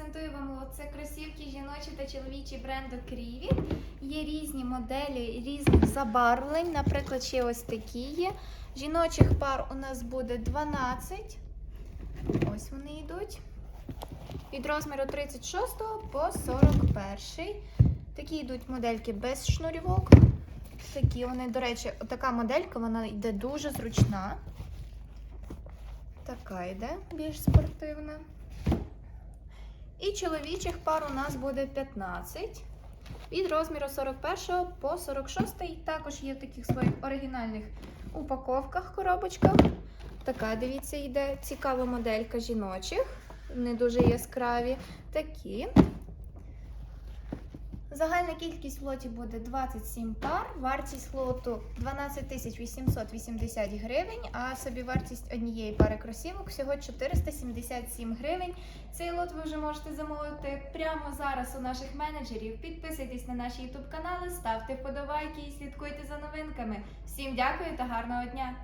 презентую вам лот. Це кросівки жіночі та чоловічі бренду Кріві. Є різні моделі різних забарвлень. Наприклад, ще ось такі є. Жіночих пар у нас буде 12. Ось вони йдуть. Від розміру 36 по 41. Такі йдуть модельки без шнурівок. Такі вони, до речі, така моделька, вона йде дуже зручна. Така йде більш спортивна. І чоловічих пар у нас буде 15. Від розміру 41 по 46. Також є в таких своїх оригінальних упаковках, коробочках. Така, дивіться, йде цікава моделька жіночих. Не дуже яскраві. Такі. Загальна кількість в лоті буде 27 пар. Вартість лоту 12 880 гривень, а собівартість однієї пари кросівок всього 477 гривень. Цей лот ви вже можете замовити прямо зараз у наших менеджерів. Підписуйтесь на наші YouTube канали, ставте вподобайки і слідкуйте за новинками. Всім дякую та гарного дня!